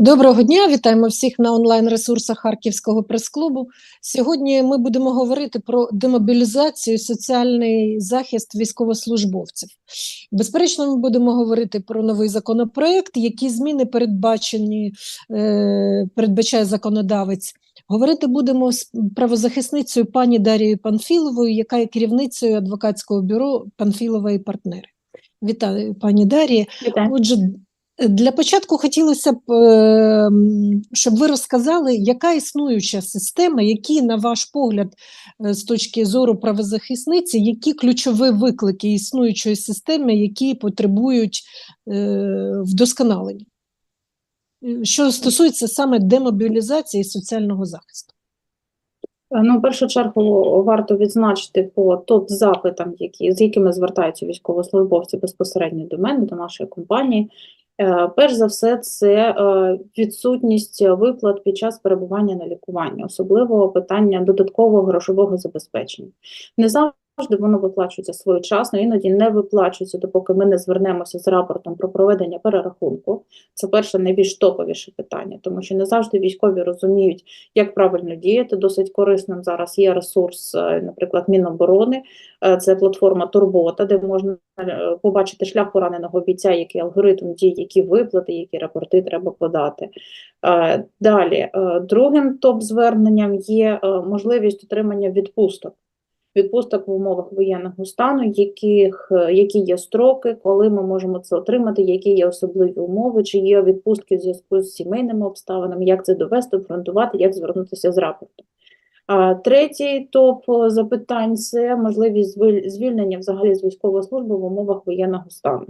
Доброго дня, вітаємо всіх на онлайн-ресурсах Харківського прес-клубу. Сьогодні ми будемо говорити про демобілізацію, соціальний захист військовослужбовців. Безперечно, ми будемо говорити про новий законопроект, які зміни передбачені, е, передбачає законодавець. Говорити будемо з правозахисницею пані Дарією Панфіловою, яка є керівницею адвокатського бюро Панфілова і партнери. Вітаю, пані Дарія. Вітаю. Отже, для початку хотілося б, е, щоб ви розказали, яка існуюча система, які, на ваш погляд, е, з точки зору правозахисниці, які ключові виклики існуючої системи, які потребують е, вдосконалення? Е, Що стосується саме демобілізації і соціального захисту? Ну, в першу чергу варто відзначити по топ-запитам, які, з якими звертаються військовослужбовці безпосередньо до мене, до нашої компанії. Е, Перш за все, це е, відсутність виплат під час перебування на лікуванні, особливо питання додаткового грошового забезпечення. Не завжди воно виплачується своєчасно, іноді не виплачується, допоки ми не звернемося з рапортом про проведення перерахунку. Це перше найбільш топовіше питання, тому що не завжди військові розуміють, як правильно діяти. Досить корисним зараз є ресурс, е, наприклад, Міноборони, Е, це платформа Турбота, де можна е, побачити шлях пораненого бійця, який алгоритм дій, які виплати, які рапорти треба подати. Далі, другим топ-зверненням є можливість отримання відпусток. Відпусток в умовах воєнного стану, яких, е, які є строки, коли ми можемо це отримати, які є особливі умови, чи є відпустки в зв'язку з сімейними обставинами, як це довести, обґрунтувати, як звернутися з рапортом. Третій топ е, запитань це можливість звільнення взагалі з військової служби в умовах воєнного стану.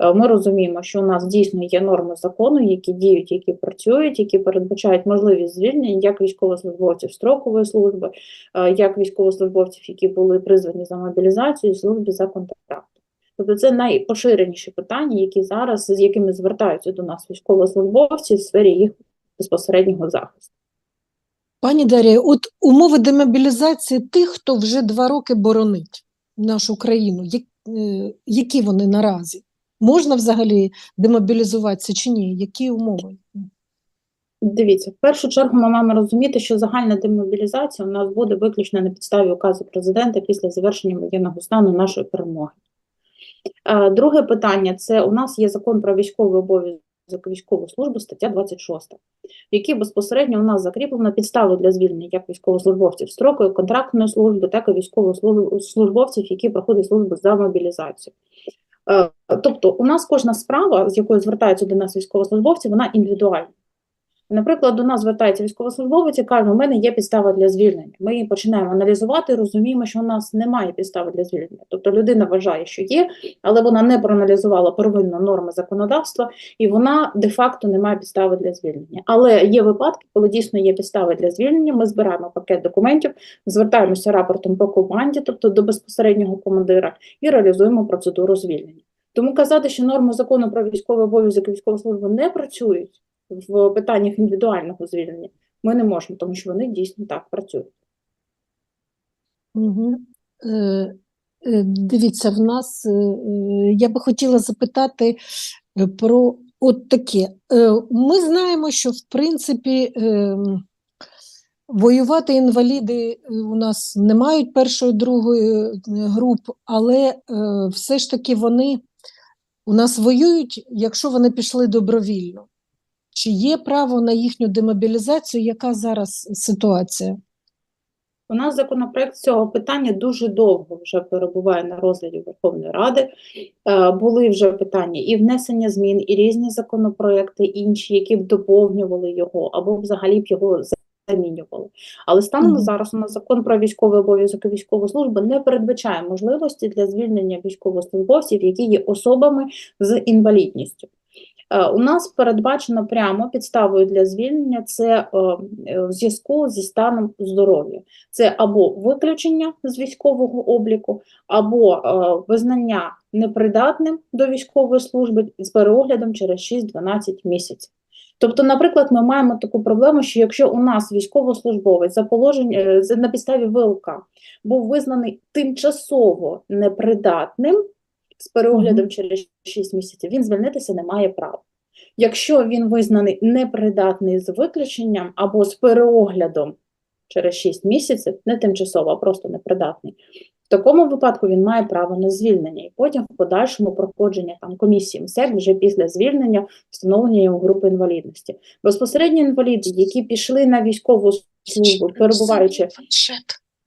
Е, Ми розуміємо, що у нас дійсно є норми закону, які діють, які працюють, які передбачають можливість звільнення як військовослужбовців строкової служби, е, як військовослужбовців, які були призвані за мобілізацію, служби за контрактом. Тобто це найпоширеніші питання, які зараз з якими звертаються до нас військовослужбовці в сфері їх безпосереднього захисту. Пані Дарія, от умови демобілізації тих, хто вже два роки боронить нашу країну, е, які вони наразі? Можна взагалі демобілізуватися чи ні? Які умови? Дивіться, в першу чергу ми маємо розуміти, що загальна демобілізація у нас буде виключно на підставі указу президента після завершення воєнного стану нашої перемоги. Е, Друге питання це у нас є закон про військовий обов'язок і військову службу, стаття 26, в якій безпосередньо у нас закріплено підстави для звільнення як військовослужбовців строкою контрактної служби, так і військовослужбовців, які проходять службу за мобілізацію. Е, Тобто, у нас кожна справа, з якою звертаються до нас військовослужбовці, вона індивідуальна. Наприклад, до нас звертається військовослужбовець і каже, у мене є підстава для звільнення. Ми починаємо аналізувати, розуміємо, що у нас немає підстави для звільнення. Тобто людина вважає, що є, але вона не проаналізувала первинно норми законодавства, і вона де-факто не має підстави для звільнення. Але є випадки, коли дійсно є підстави для звільнення. Ми збираємо пакет документів, звертаємося рапортом по команді, тобто до безпосереднього командира, і реалізуємо процедуру звільнення. Тому казати, що норми закону про військовий обов'язок і військову службу не працюють в питаннях індивідуального звільнення, ми не можемо, тому що вони дійсно так працюють. Угу. Дивіться, в нас, е, я би хотіла запитати про от таке. Ми знаємо, що в принципі воювати інваліди у нас не мають першої, другої груп, але все ж таки вони у нас воюють, якщо вони пішли добровільно. Чи є право на їхню демобілізацію? Яка зараз ситуація? У нас законопроект з цього питання дуже довго вже перебуває на розгляді Верховної Ради. Е, Були вже питання і внесення змін, і різні законопроекти інші, які б доповнювали його, або взагалі б його замінювали. Але станом на Мгм. зараз у нас закон про військовий обов'язок і військову службу не передбачає можливості для звільнення військовослужбовців, які є особами з інвалідністю. Е, У нас передбачено прямо підставою для звільнення це е, е, в зв'язку зі станом здоров'я. Це або виключення з військового обліку, або е, визнання непридатним до військової служби з переоглядом через 6-12 місяців. Тобто, наприклад, ми маємо таку проблему, що якщо у нас військовослужбовець за положення е, на підставі ВЛК був визнаний тимчасово непридатним з переоглядом через 6 місяців, він звільнитися не має права. Якщо він визнаний непридатний з виключенням або з переоглядом через 6 місяців, не тимчасово, а просто непридатний, в такому випадку він має право на звільнення і потім в подальшому проходження там комісії МСЕК вже після звільнення встановлення йому групи інвалідності. Безпосередньо інваліди, які пішли на військову службу, перебуваючи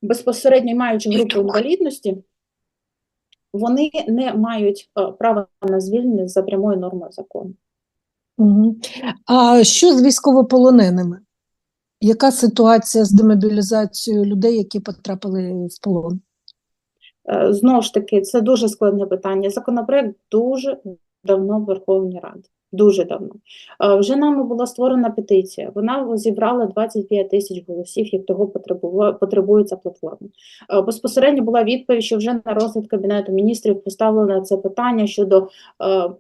безпосередньо маючи групу інвалідності, вони не мають е, права на звільнення за прямою нормою закону. А що з військовополоненими? Яка ситуація з демобілізацією людей, які потрапили в полон? Е, Знову ж таки, це дуже складне питання. Законопроект дуже давно в Верховній Раді. Дуже давно. Е, Вже нами була створена петиція. Вона зібрала 25 тисяч голосів, як того потребує, потребує ця платформа. Е, Безпосередньо була відповідь, що вже на розгляд Кабінету міністрів поставлено це питання щодо е,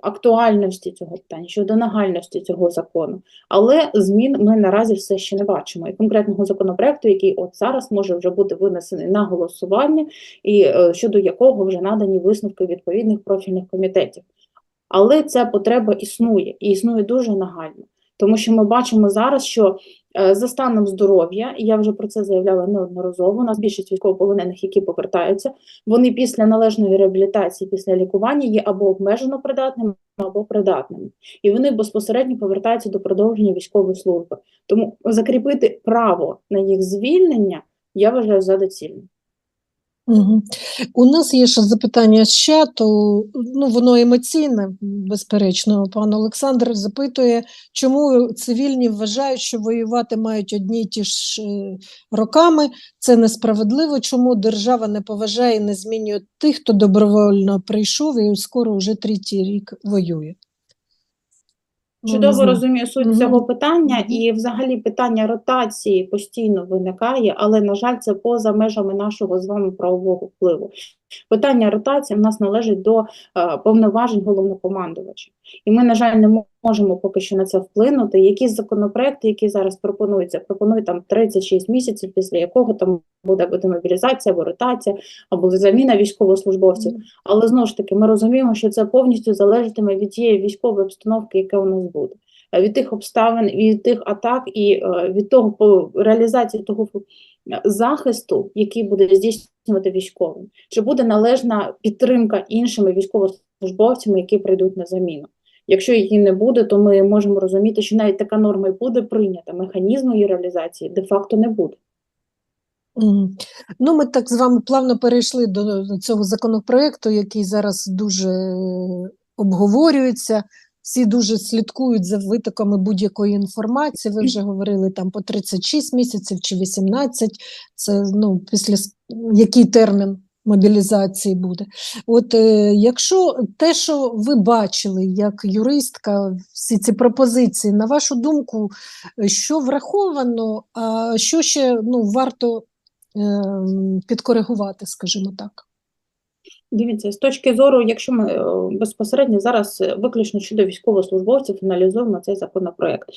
актуальності цього питання, щодо нагальності цього закону. Але змін ми наразі все ще не бачимо. І конкретного законопроекту, який от зараз може вже бути винесений на голосування, і щодо якого вже надані висновки відповідних профільних комітетів. Але ця потреба існує і існує дуже нагально, тому що ми бачимо зараз, що е, за станом здоров'я, і я вже про це заявляла неодноразово. У нас більшість військовополонених, які повертаються, вони після належної реабілітації, після лікування є або обмежено придатними, або придатними, і вони безпосередньо повертаються до продовження військової служби. Тому закріпити право на їх звільнення я вважаю за доцільне. Угу. У нас є ще запитання з чату, ну воно емоційне, безперечно. Пан Олександр запитує, чому цивільні вважають, що воювати мають одні й ті ж е, роками. Це несправедливо. Чому держава не поважає і не змінює тих, хто добровольно прийшов і скоро вже третій рік воює? Чудово розумію суть Мгм. цього питання, і взагалі питання ротації постійно виникає, але, на жаль, це поза межами нашого з вами правового впливу. Питання ротації в нас належить до е, повноважень головнокомандувача. І ми, на жаль, не можемо поки що на це вплинути. Якісь законопроекти, які зараз пропонуються, пропонують там 36 місяців, після якого там буде демобілізація або ротація, або заміна військовослужбовців. Але знову ж таки, ми розуміємо, що це повністю залежатиме від тієї військової обстановки, яка у нас буде, від тих обставин, від тих атак і е, від того по реалізації того е, захисту, який буде здійснювати військовим, чи буде належна підтримка іншими військовослужбовцями, які прийдуть на заміну. Якщо її не буде, то ми можемо розуміти, що навіть така норма і буде прийнята, механізму її реалізації де-факто не буде. Ну, ми так з вами плавно перейшли до цього законопроекту, який зараз дуже е, обговорюється. Всі дуже слідкують за витоками будь-якої інформації. Ви вже говорили там по 36 місяців чи 18. Це ну, після який термін мобілізації буде. От е, якщо те, що ви бачили як юристка, всі ці пропозиції, на вашу думку, е, що враховано, а що ще ну, варто ем, підкоригувати, скажімо так. Дивіться, з точки зору, якщо ми е, безпосередньо зараз е, виключно щодо військовослужбовців аналізуємо цей законопроект,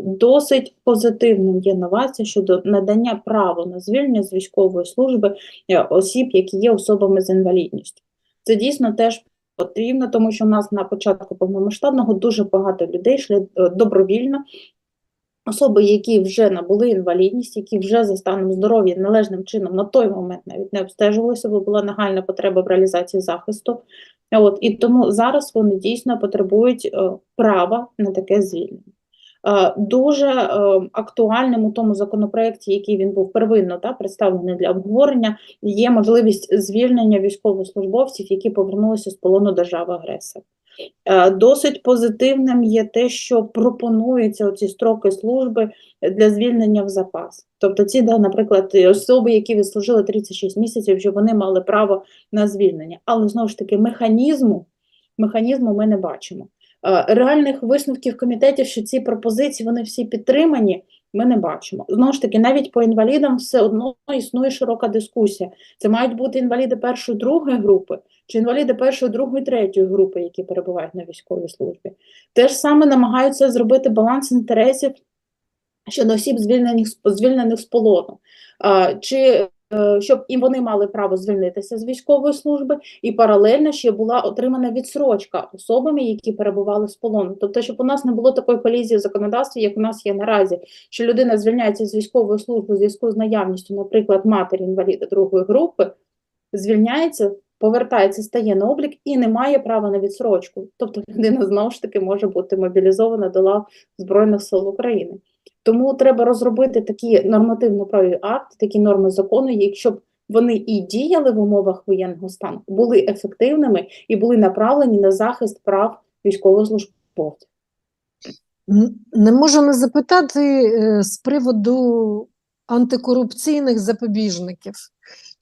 досить позитивним є новація щодо надання права на звільнення з військової служби е, осіб, які є особами з інвалідністю. Це дійсно теж потрібно, тому що в нас на початку повномасштабного дуже багато людей йшли добровільно. Особи, які вже набули інвалідність, які вже за станом здоров'я належним чином на той момент навіть не обстежувалися, бо була нагальна потреба в реалізації захисту. От, і тому зараз вони дійсно потребують е, права на таке звільнення. Е, дуже е, актуальним у тому законопроекті, який він був первинно та, представлений для обговорення, є можливість звільнення військовослужбовців, які повернулися з полону держави-агресора. Е, Досить позитивним є те, що пропонуються оці строки служби для звільнення в запас. Тобто ці, да, наприклад, особи, які відслужили 36 місяців, що вони мали право на звільнення. Але знову ж таки, механізму, механізму ми не бачимо. Е, Реальних висновків комітетів, що ці пропозиції вони всі підтримані, ми не бачимо. Знову ж таки, навіть по інвалідам все одно існує широка дискусія. Це мають бути інваліди першої, другої групи, чи інваліди першої, другої, третьої групи, які перебувають на військовій службі. Те ж саме намагаються зробити баланс інтересів щодо осіб, звільнених, звільнених з полону. Чи е, щоб і вони мали право звільнитися з військової служби, і паралельно ще була отримана відсрочка особами, які перебували з полону. Тобто, щоб у нас не було такої колізії в законодавстві, як у нас є наразі, що людина звільняється з військової служби у зв'язку з наявністю, наприклад, матері інваліда другої групи, звільняється, повертається, стає на облік і не має права на відсрочку. Тобто людина знову ж таки може бути мобілізована до лав Збройних сил України. Тому треба розробити такі нормативно-правові акти, такі норми закону, якщо б вони і діяли в умовах воєнного стану, були ефективними і були направлені на захист прав військовослужбовців. Не можу не запитати е, з приводу антикорупційних запобіжників.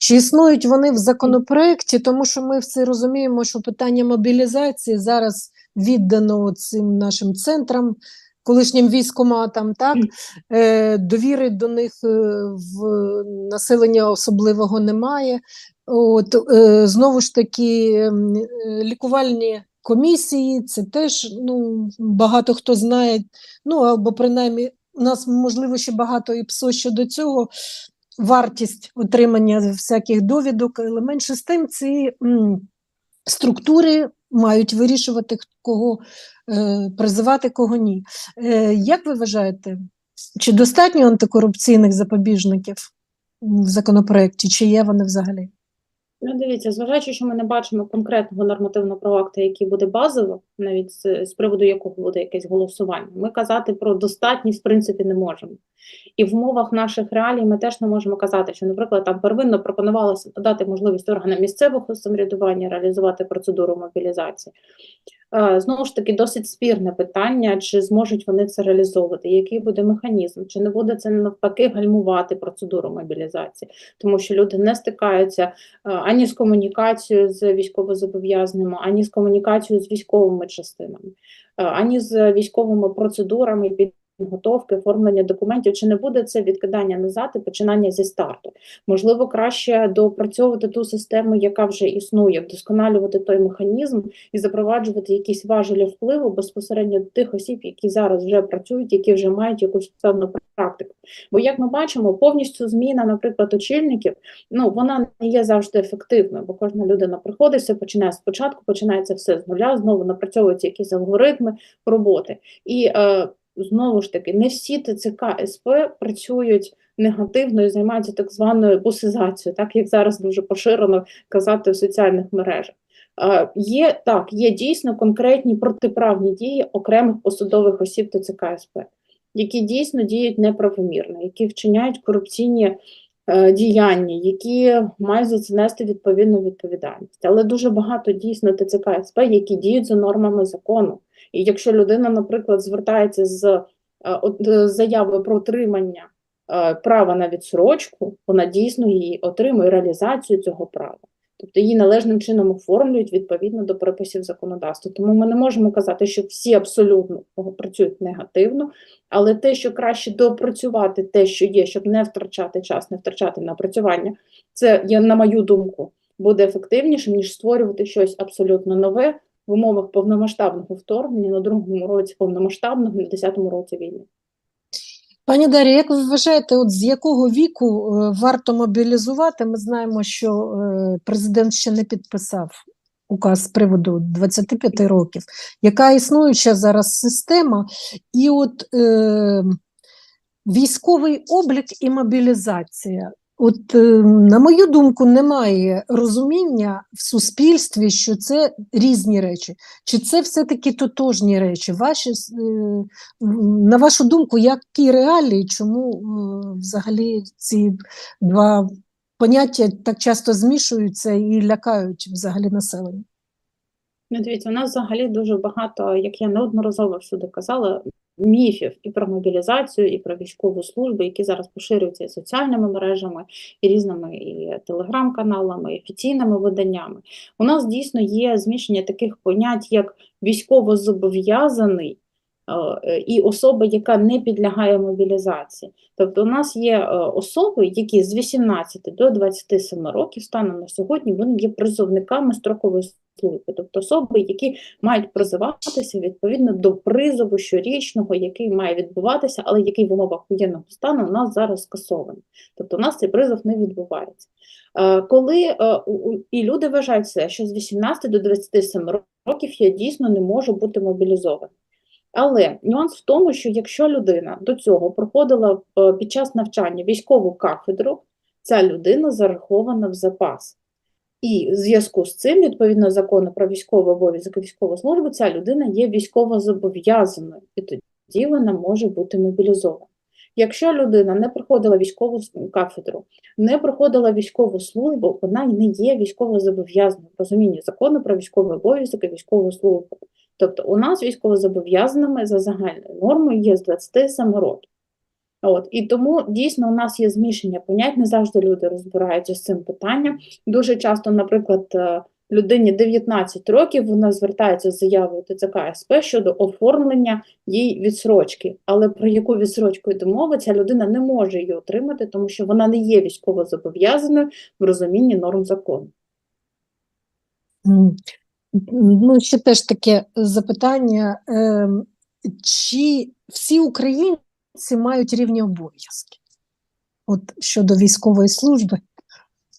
Чи існують вони в законопроекті, тому що ми все розуміємо, що питання мобілізації зараз віддано цим нашим центрам, колишнім військоматам, так? Е, довіри до них е, в населення особливого немає. От, е, знову ж таки, е, лікувальні комісії, це теж ну, багато хто знає, ну або принаймні у нас можливо ще багато і ПСО щодо цього. Вартість отримання всяких довідок, але менше з тим ці структури мають вирішувати, кого е, призивати, кого ні. Е, як ви вважаєте, чи достатньо антикорупційних запобіжників в законопроекті, чи є вони взагалі? Ну, дивіться, зважаючи, що ми не бачимо конкретного нормативного правового який буде базово, навіть з, з приводу якого буде якесь голосування, ми казати про достатність в принципі не можемо. І в умовах наших реалій ми теж не можемо казати, що, наприклад, там первинно пропонувалося дати можливість органам місцевого самоврядування реалізувати процедуру мобілізації. Е, Знову ж таки, досить спірне питання, чи зможуть вони це реалізовувати, який буде механізм, чи не буде це навпаки гальмувати процедуру мобілізації, тому що люди не стикаються е, ані з комунікацією з військовозобов'язаними, ані з комунікацією з військовими частинами, е, ані з військовими процедурами підготовки, оформлення документів. Чи не буде це відкидання назад і починання зі старту? Можливо, краще доопрацьовувати ту систему, яка вже існує, вдосконалювати той механізм і запроваджувати якісь важелі впливу безпосередньо до тих осіб, які зараз вже працюють, які вже мають якусь певну практику. Бо, як ми бачимо, повністю зміна, наприклад, очільників, ну вона не є завжди ефективною, бо кожна людина приходить, все починає спочатку, починається все з нуля, знову напрацьовуються якісь алгоритми роботи. І е, знову ж таки, не всі ТЦК СП працюють негативно і займаються так званою бусизацією, так як зараз дуже поширено казати в соціальних мережах. Є так, є дійсно конкретні протиправні дії окремих посадових осіб ТЦК СП, які дійсно діють неправомірно, які вчиняють корупційні е, діяння, які мають за це нести відповідну відповідальність. Але дуже багато дійсно ТЦК СП, які діють за нормами закону. І якщо людина, наприклад, звертається з е, е, заявою про отримання е, права на відсрочку, вона дійсно її отримує реалізацію цього права. Тобто її належним чином оформлюють відповідно до приписів законодавства. Тому ми не можемо казати, що всі абсолютно працюють негативно, але те, що краще допрацювати те, що є, щоб не втрачати час, не втрачати напрацювання, це, я, на мою думку, буде ефективнішим, ніж створювати щось абсолютно нове в умовах повномасштабного вторгнення на другому році повномасштабного, на десятому році війни. Пані Дар'я, як ви вважаєте, от з якого віку е, варто мобілізувати? Ми знаємо, що е, президент ще не підписав указ з приводу 25 років. Яка існуюча зараз система? І от е, військовий облік і мобілізація. От, е, на мою думку, немає розуміння в суспільстві, що це різні речі. Чи це все-таки тотожні речі? Ваші, е, на вашу думку, які реалії, чому е, взагалі ці два поняття так часто змішуються і лякають взагалі населення? Ну, дивіться, у нас взагалі дуже багато, як я неодноразово всюди казала, міфів і про мобілізацію, і про військову службу, які зараз поширюються і соціальними мережами, і різними і телеграм-каналами, і офіційними виданнями. У нас дійсно є змішання таких понять, як військовозобов'язаний е, і особа, яка не підлягає мобілізації. Тобто у нас є е, особи, які з 18 до 27 років станом на сьогодні вони є призовниками строкової служби, тобто особи, які мають призиватися відповідно до призову щорічного, який має відбуватися, але який в умовах воєнного стану у нас зараз скасований. Тобто у нас цей призов не відбувається. Е, Коли е, і люди вважають це, що з 18 до 27 років я дійсно не можу бути мобілізованим. Але нюанс в тому, що якщо людина до цього проходила е, під час навчання військову кафедру, ця людина зарахована в запас. І в зв'язку з цим, відповідно закону про військовий обов'язок і військову службу, ця людина є військово зобов'язаною, і тоді вона може бути мобілізована. Якщо людина не проходила військову кафедру, не проходила військову службу, вона не є військово зобов'язаною в розумінні закону про військовий обов'язок і військову службу. Тобто у нас військовозобов'язаними за загальною нормою є з 27 років. От, і тому дійсно у нас є змішання понять, не завжди люди розбираються з цим питанням. Дуже часто, наприклад, е, людині 19 років вона звертається з заявою ТЦК СП щодо оформлення їй відсрочки. Але про яку відсрочку йде мова, ця людина не може її отримати, тому що вона не є військовозобов'язаною в розумінні норм закону. Ну, ще теж таке запитання. ем, Чи всі українці мають рівні обов'язки? От щодо військової служби,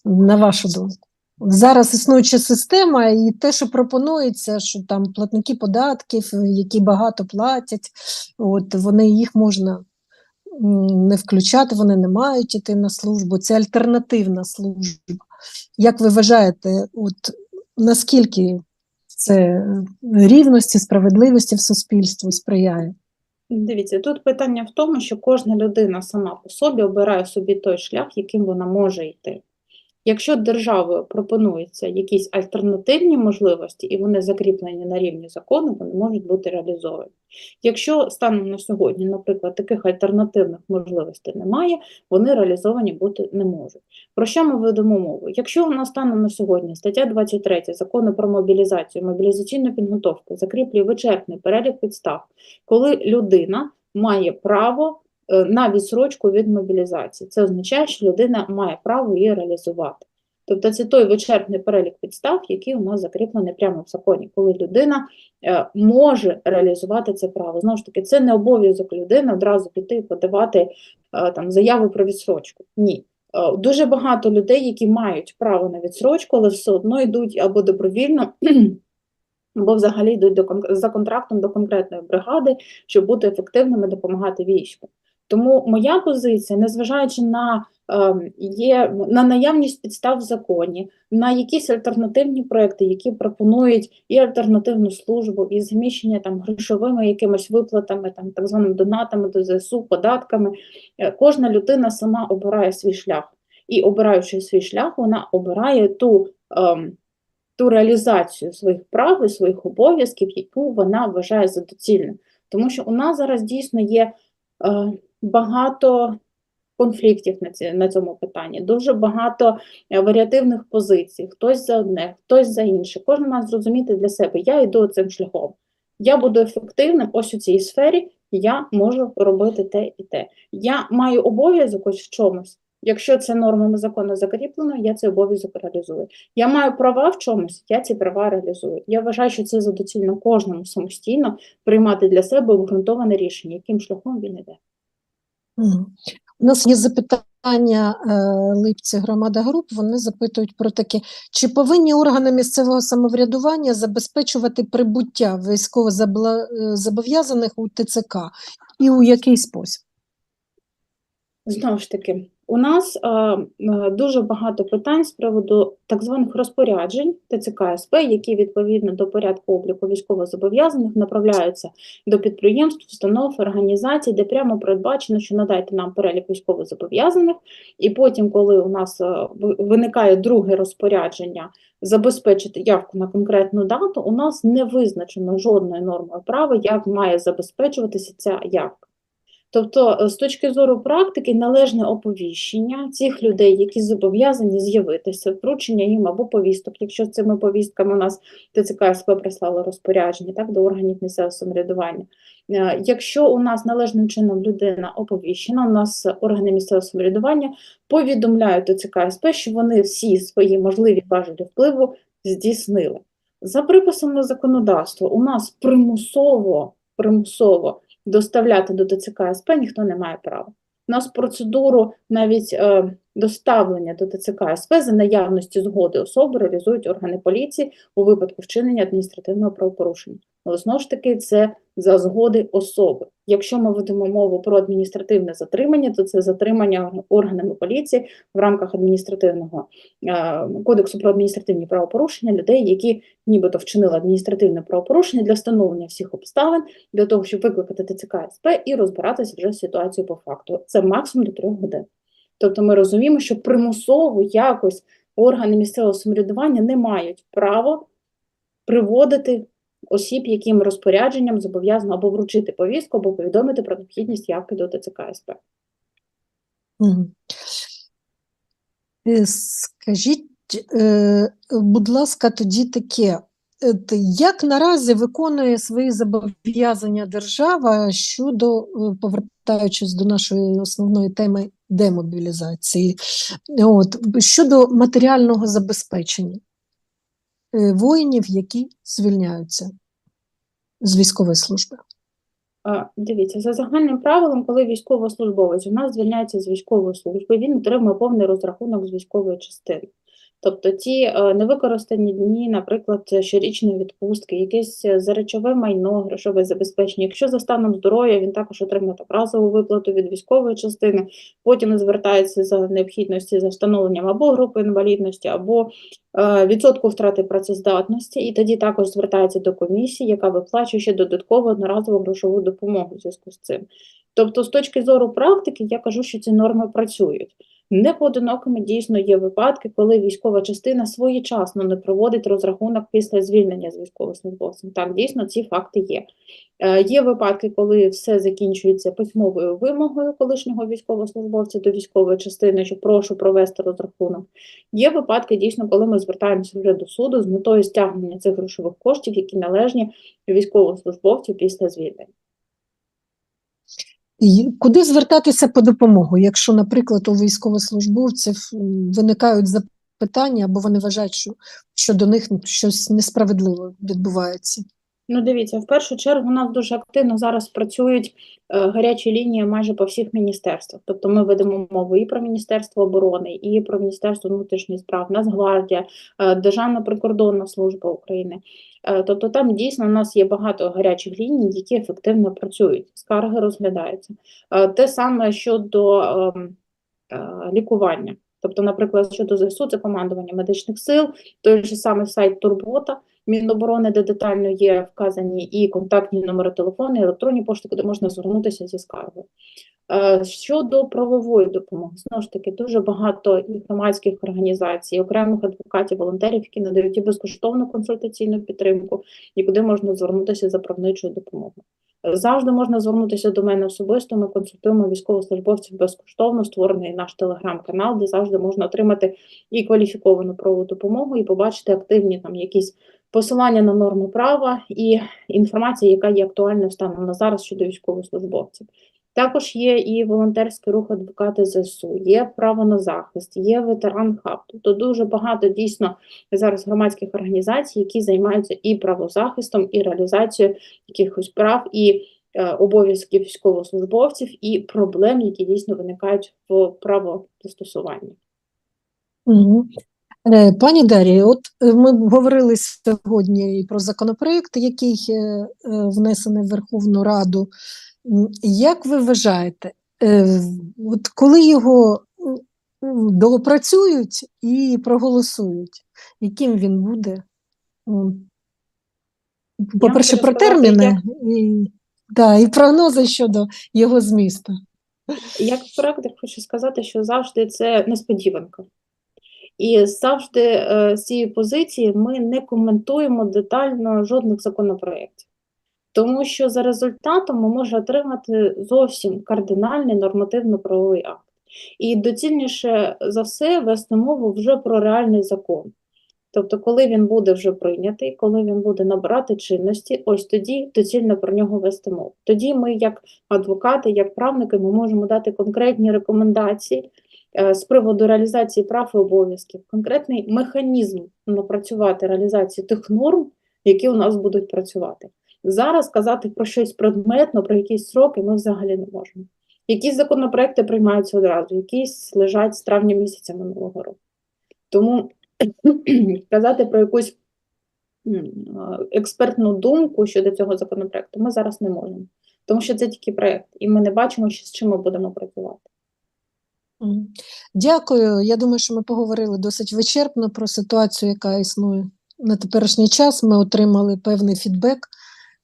на вашу думку? Зараз існуюча система, і те, що пропонується, що там платники податків, які багато платять, от вони їх можна не включати, вони не мають іти на службу. Це альтернативна служба. Як ви вважаєте, от наскільки це рівності, справедливості в суспільстві сприяє? Дивіться, тут питання в тому, що кожна людина сама по собі обирає собі той шлях, яким вона може йти. Якщо державою пропонуються якісь альтернативні можливості, і вони закріплені на рівні закону, вони можуть бути реалізовані. Якщо станом на сьогодні, наприклад, таких альтернативних можливостей немає, вони реалізовані бути не можуть. Про що ми ведемо мову? Якщо у нас станом на сьогодні стаття 23 закону про мобілізацію, мобілізаційну підготовку закріплює вичерпний перелік підстав, коли людина має право на відсрочку від мобілізації. Це означає, що людина має право її реалізувати. Тобто це той вичерпний перелік підстав, який у нас закріплений прямо в законі, коли людина е, може реалізувати це право. Знову ж таки, це не обов'язок людини одразу піти і подавати е, там заяву про відсрочку. Ні. Е, Дуже багато людей, які мають право на відсрочку, але все одно йдуть або добровільно, або взагалі йдуть до за контрактом до конкретної бригади, щоб бути ефективними, допомагати війську. Тому моя позиція, незважаючи на, ем, є, на наявність підстав в законі, на якісь альтернативні проекти, які пропонують і альтернативну службу, і заміщення там грошовими якимись виплатами, там так званими донатами до ЗСУ, податками, е, кожна людина сама обирає свій шлях. І обираючи свій шлях, вона обирає ту, ем, ту реалізацію своїх прав і своїх обов'язків, яку вона вважає за доцільним. Тому що у нас зараз дійсно є е, багато конфліктів на, цьому питанні, дуже багато е, варіативних позицій, хтось за одне, хтось за інше. Кожен має зрозуміти для себе, я йду цим шляхом. Я буду ефективним ось у цій сфері, я можу робити те і те. Я маю обов'язок ось в чомусь. Якщо це нормами закону закріплено, я цей обов'язок реалізую. Я маю права в чомусь, я ці права реалізую. Я вважаю, що це за доцільно кожному самостійно приймати для себе обґрунтоване рішення, яким шляхом він іде. У нас є запитання е, Липці громада груп. Вони запитують про таке: чи повинні органи місцевого самоврядування забезпечувати прибуття військовозобов'язаних у ТЦК і у який спосіб? Знову ж таки, у нас е, е, дуже багато питань з приводу так званих розпоряджень ТЦК СП, які відповідно до порядку обліку військовозобов'язаних направляються до підприємств, установ, організацій, де прямо передбачено, що надайте нам перелік військовозобов'язаних, і потім, коли у нас е, виникає друге розпорядження забезпечити явку на конкретну дату, у нас не визначено жодною нормою права, як має забезпечуватися ця явка. Тобто, е, з точки зору практики, належне оповіщення цих людей, які зобов'язані з'явитися, вручення їм або повісток, якщо цими повістками у нас ТЦК СП прислали розпорядження так, до органів місцевого самоврядування. Е, Якщо у нас належним чином людина оповіщена, у нас органи місцевого самоврядування повідомляють ТЦК СП, що вони всі свої можливі важелі впливу здійснили. За приписами законодавства у нас примусово, примусово доставляти до ТЦК СП ніхто не має права. У нас процедуру навіть е, доставлення до ТЦК СП за наявності згоди особи реалізують органи поліції у випадку вчинення адміністративного правопорушення. Але знову ж таки, це за згоди особи. Якщо ми ведемо мову про адміністративне затримання, то це затримання органами поліції в рамках адміністративного е, кодексу про адміністративні правопорушення людей, які нібито вчинили адміністративне правопорушення для встановлення всіх обставин, для того, щоб викликати ТЦК СП і розбиратися вже з ситуацією по факту. Це максимум до трьох годин. Тобто ми розуміємо, що примусово якось органи місцевого самоврядування не мають права приводити осіб, яким розпорядженням зобов'язано або вручити повістку, або повідомити про необхідність явки до ТЦК СП. Е, Скажіть, е, будь ласка, тоді таке, як наразі виконує свої зобов'язання держава щодо, е, повертаючись до нашої основної теми демобілізації, от, щодо матеріального забезпечення е, воїнів, які звільняються з військової служби? Дивіться, за загальним правилом, коли військовослужбовець у нас звільняється з військової служби, він отримує повний розрахунок з військової частини. Тобто ті е, невикористані дні, наприклад, щорічної відпустки, якесь е, заречове майно, грошове забезпечення. Якщо за станом здоров'я, він також отримує так разову виплату від військової частини, потім звертається за необхідності за встановленням або групи інвалідності, або е, відсотку втрати працездатності, і тоді також звертається до комісії, яка виплачує ще додаткову одноразову грошову допомогу в зв'язку з цим. Тобто, з точки зору практики, я кажу, що ці норми працюють. Непоодинокими дійсно є випадки, коли військова частина своєчасно не проводить розрахунок після звільнення з військовослужбовцем. Так, дійсно, ці факти є. Е, Є випадки, коли все закінчується письмовою вимогою колишнього військовослужбовця до військової частини, що прошу провести розрахунок. Є випадки, дійсно, коли ми звертаємося вже до суду з метою стягнення цих грошових коштів, які належні військовослужбовцю після звільнення. Куди звертатися по допомогу, якщо, наприклад, у військовослужбовців виникають запитання, або вони вважають, що, що до них щось несправедливо відбувається? Ну, дивіться, в першу чергу у нас дуже активно зараз працюють е, гарячі лінії майже по всіх міністерствах. Тобто ми ведемо мову і про Міністерство оборони, і про Міністерство внутрішніх справ, Нацгвардія, е, Державна прикордонна служба України. Е, тобто там дійсно у нас є багато гарячих ліній, які ефективно працюють, скарги розглядаються. Е, те саме щодо ем, е, лікування. Тобто, наприклад, щодо ЗСУ, це командування медичних сил, той же самий сайт Турбота. Міноборони, де детально є вказані і контактні номери телефону, і електронні пошти, куди можна звернутися зі скаргою. Е, Щодо правової допомоги, знову ж таки, дуже багато і громадських організацій, окремих адвокатів, волонтерів, які надають і безкоштовну консультаційну підтримку, і куди можна звернутися за правничою допомогою. Завжди можна звернутися до мене особисто. Ми консультуємо військовослужбовців безкоштовно, створений наш телеграм-канал, де завжди можна отримати і кваліфіковану правову допомогу, і побачити активні там якісь посилання на норми права і інформація, яка є актуальною станом на зараз щодо військовослужбовців. Також є і волонтерський рух адвокати ЗСУ, є право на захист, є ветеран хаб. Тобто дуже багато дійсно зараз громадських організацій, які займаються і правозахистом, і реалізацією якихось прав і е, обов'язків військовослужбовців, і проблем, які дійсно виникають в правозастосуванні. Угу. Пані Дар'я, от е, ми говорили сьогодні про законопроект, який е, внесений в Верховну Раду. Як ви вважаєте, е, от коли його м, доопрацюють і проголосують, яким він буде? По-перше, про терміни і, да, і прогнози щодо його змісту. Як практик хочу сказати, що завжди це несподіванка. І завжди е, з цієї позиції ми не коментуємо детально жодних законопроєктів. Тому що за результатом ми можемо отримати зовсім кардинальний нормативно-правовий акт. І доцільніше за все вести мову вже про реальний закон. Тобто, коли він буде вже прийнятий, коли він буде набирати чинності, ось тоді доцільно про нього вести мову. Тоді ми, як адвокати, як правники, ми можемо дати конкретні рекомендації, е, з приводу реалізації прав і обов'язків, конкретний механізм напрацювати реалізацію тих норм, які у нас будуть працювати. Зараз казати про щось предметно, про якісь сроки ми взагалі не можемо. Якісь законопроекти приймаються одразу, якісь лежать з травня місяця минулого року. Тому казати про якусь експертну думку щодо цього законопроекту ми зараз не можемо. Тому що це тільки проект, і ми не бачимо, з чим ми будемо працювати. Дякую. Я думаю, що ми поговорили досить вичерпно про ситуацію, яка існує на теперішній час. Ми отримали певний фідбек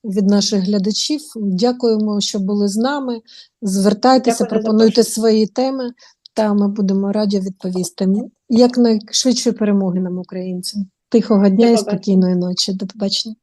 від наших глядачів. Дякуємо, що були з нами. Звертайтеся, Дякую пропонуйте свої теми, та ми будемо раді відповісти. Якнайшвидшої перемоги нам, українцям. Тихого дня До і спокійної ночі. До побачення.